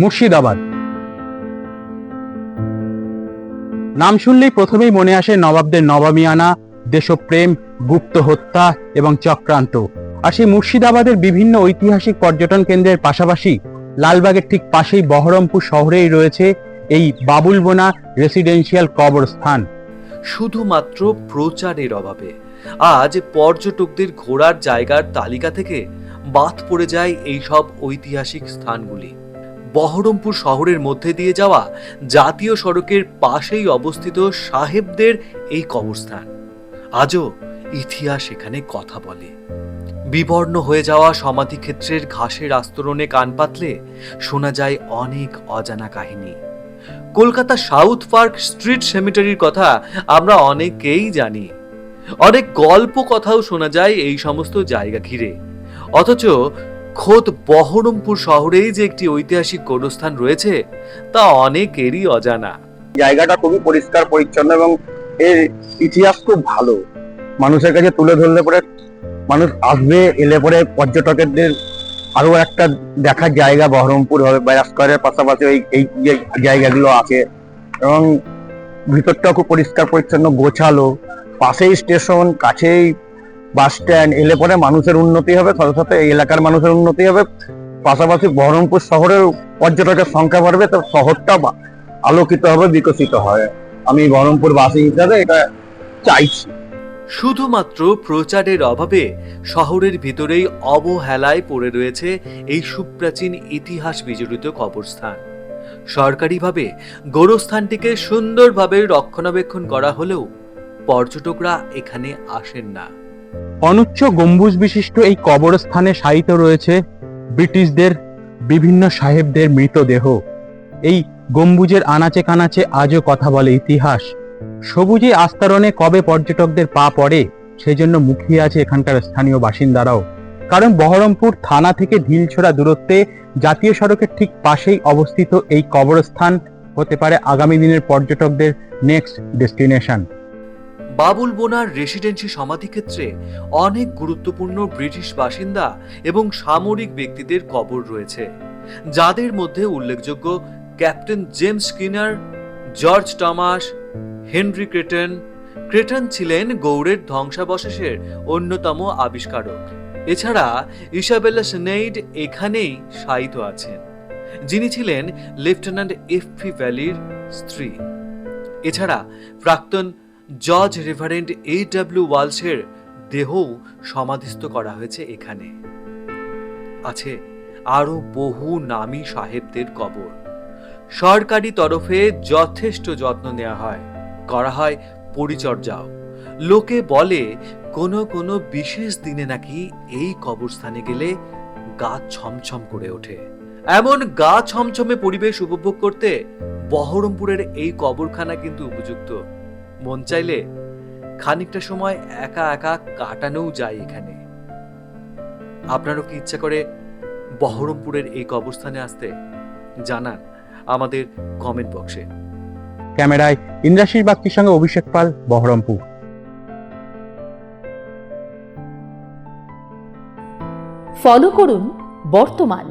মুর্শিদাবাদ। নাম শুনলেই প্রথমেই মনে আসে নবাবদের নবামিয়ানা দেশপ্রেম, গুপ্ত হত্যা এবং চক্রান্ত। আর সেই মুর্শিদাবাদের বিভিন্ন ঐতিহাসিক পর্যটন কেন্দ্রের পাশাপাশি লালবাগের ঠিক পাশেই বহরমপুর শহরেই রয়েছে এই বাবুলবোনা রেসিডেন্সিয়াল কবরস্থান। শুধুমাত্র প্রচারের অভাবে আজ পর্যটকদের ঘোরার জায়গার তালিকা থেকে বাদ পড়ে যায় এই সব ঐতিহাসিক স্থানগুলি। বহরমপুর শহরের মধ্যে দিয়ে যাওয়া জাতীয় সড়কের পাশেই অবস্থিত সাহেবদের এই কবরস্থান। আজও ইতিহাস এখানে কথা বলে। বিবর্ণ হয়ে যাওয়া সমাধিক্ষেত্রের ঘাসের আস্তরণে কান পাতলে শোনা যায় অনেক অজানা কাহিনী। কলকাতা সাউথ পার্ক স্ট্রিট সেমিটারির কথা আমরা অনেকেই জানি। অনেক গল্প কথাও শোনা যায় এই সমস্ত জায়গা ঘিরে। অথচ খোদ বহরমপুর শহরেই যে একটি ঐতিহাসিক গোরস্থান রয়েছে, তা অনেকেরই অজানা। জায়গাটা খুবই পরিষ্কার, পরিচ্ছন্ন এবং এর ইতিহাস খুব ভালো। মানুষের কাছে তুলে ধরলে পরে মানুষ আসবে, এলে পরে পর্যটকদের আরও একটা দেখার জায়গা বহরমপুর হবে ব্যারাস স্কোয়ারের পাশাপাশি ওই, এই যে জায়গাগুলো আছে। এবং ভিতরটা খুব পরিষ্কার, পরিচ্ছন্ন, গোছালো। পাশেই স্টেশন কাছেই বাস স্ট্যান্ড এলে পরে মানুষের উন্নতি হবে, সাথে সাথে এই এলাকার মানুষের উন্নতি হবে। পাশাপাশি বহরমপুর শহরের পর্যটকের সংখ্যা বাড়বে, তো শহরটা আলোকিত হবে, বিকশিত হয়। আমি বহরমপুর বাসী হিসাবে এটা চাইছি। শুধুমাত্র প্রচারের অভাবে শহরের ভিতরেই অবহেলায় পড়ে রয়েছে এই সুপ্রাচীন ইতিহাস বিজড়িত কবরস্থান। সরকারিভাবে গোরস্থানটিকে সুন্দরভাবে রক্ষণাবেক্ষণ করা হলেও পর্যটকরা এখানে আসেন না। অনুচ্চ গম্বুজ বিশিষ্ট এই কবরস্থানে শায়িত রয়েছে ব্রিটিশদের বিভিন্ন সাহেবদের মৃতদেহ। এই গম্বুজের আনাচে কানাচে আজও কথা বলে ইতিহাস। সবুজে আস্তরণে কবে পর্যটকদের পা পড়ে, সেজন্য মুখিয়ে আছে এখানকার স্থানীয় বাসিন্দারাও। কারণ বহরমপুর থানা থেকে ঢিলছোড়া দূরত্বে জাতীয় সড়কের ঠিক পাশেই অবস্থিত এই কবরস্থান হতে পারে আগামী দিনের পর্যটকদের নেক্সট ডেস্টিনেশন বাবুল বোনার রেসিডেন্সি সমাধিক্ষেত্রে অনেক গুরুত্বপূর্ণ ব্রিটিশ বাসিন্দা এবং সামরিক ব্যক্তিদের কবর রয়েছে, যাদের মধ্যে উল্লেখযোগ্য captain James Skinner, George Thomas, Henry Creighton Creighton ছিলেন গৌড়ের ধ্বংসাবশেষের অন্যতম আবিষ্কারক। এছাড়া ইসাবেলা সেনেইড এখানেই শায়িত আছেন, যিনি ছিলেন লেফটেন্যান্ট এফপি ভ্যালির স্ত্রী। এছাড়া প্রাক্তন জর্জ রেভারেন্ড এ ডাব্লিউ ওয়ালসের দেহও সমাধিস্থ করা হয়েছে এখানে। আছে আরও বহু নামী সাহেবদের কবর। সরকারি তরফে যথেষ্ট যত্ন নেওয়া হয়। করা হয় পরিচর্যাও। লোকে বলে, কোনো কোনো বিশেষ দিনে নাকি এই কবরস্থানে গেলে গা ছমছম করে ওঠে। এমন গা ছমছমে পরিবেশ উপভোগ করতে বহরমপুরের এই কবরখানা কিন্তু উপযুক্ত। মন চাইলে খানিকটা সময় একা একা কাটানোও যায় এখানে। আপনারও কি ইচ্ছা করে বহরমপুরের এই কবরস্থানে আসতে জানান আমাদের কমেন্ট বক্সে ক্যামেরায় ইন্দ্রাশিস বাগচির সঙ্গে অভিষেক পাল বহরমপুর। ফলো করুন বর্তমান।